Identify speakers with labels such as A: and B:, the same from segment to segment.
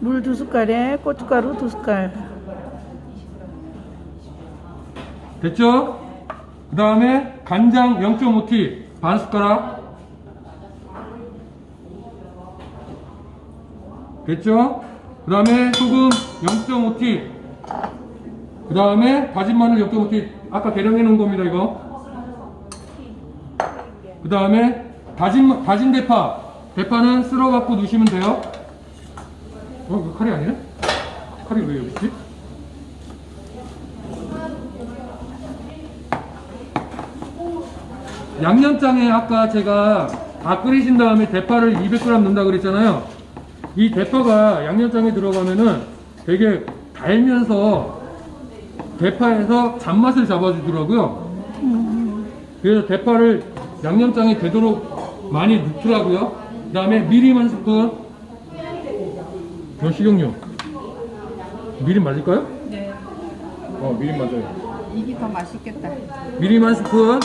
A: 물 두 숟갈에 고춧가루 두 숟갈.
B: 됐죠? 그 다음에 간장 0.5t 반 숟가락 됐죠? 그 다음에 소금 0.5t 그 다음에 다진 마늘 0.5t 아까 계량해 놓은 겁니다 이거 그 다음에 다진, 마- 다진 대파 대파는 쓸어 갖고 넣으시면 돼요 어? 이거 칼이 아니네? 칼이 왜 여기 있지? 양념장에 아까 제가 다 끓이신 다음에 대파를 200g 넣는다 그랬잖아요. 이 대파가 양념장에 들어가면은 되게 달면서 대파에서 잔맛을 잡아주더라고요. 그래서 대파를 양념장에 되도록 많이 넣더라고요. 그 다음에 미림 한 스푼. 어, 식용유. 미림 맞을까요?
A: 네.
B: 어, 미림 맞아요.
A: 이게 더 맛있겠다.
B: 미림 한 스푼,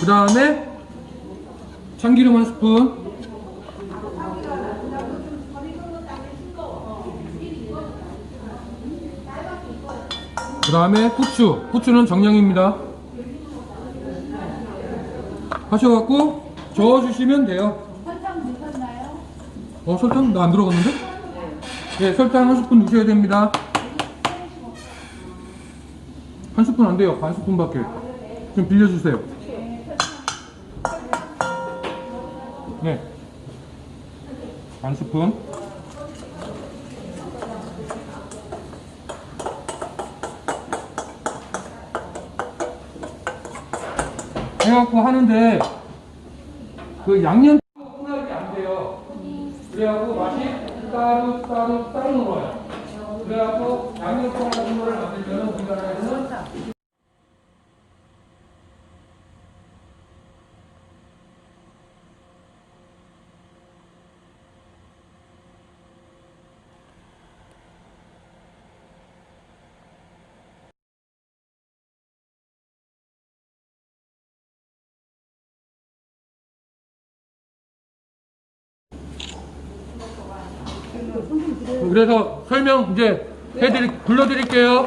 B: 그 다음에 참기름 한 스푼, 그 다음에 후추, 후추는 정량입니다. 하셔갖고 저어주시면 돼요. 설탕 넣으셨나요? 어, 설탕? 나 안 들어갔는데? 네, 설탕 한 스푼 넣으셔야 됩니다. 한 스푼 안 돼요. 반 스푼밖에. 좀 빌려주세요. 네. 반 스푼. 해갖고 하는데 그 양념 혼합이 안 돼요. 그래갖고 맛이 따로 따로 따로 놀아요. 그래갖고 양념장 같은 거를 만들면 우리나라에서는 그래서 설명 이제 해드릴 불러드릴게요.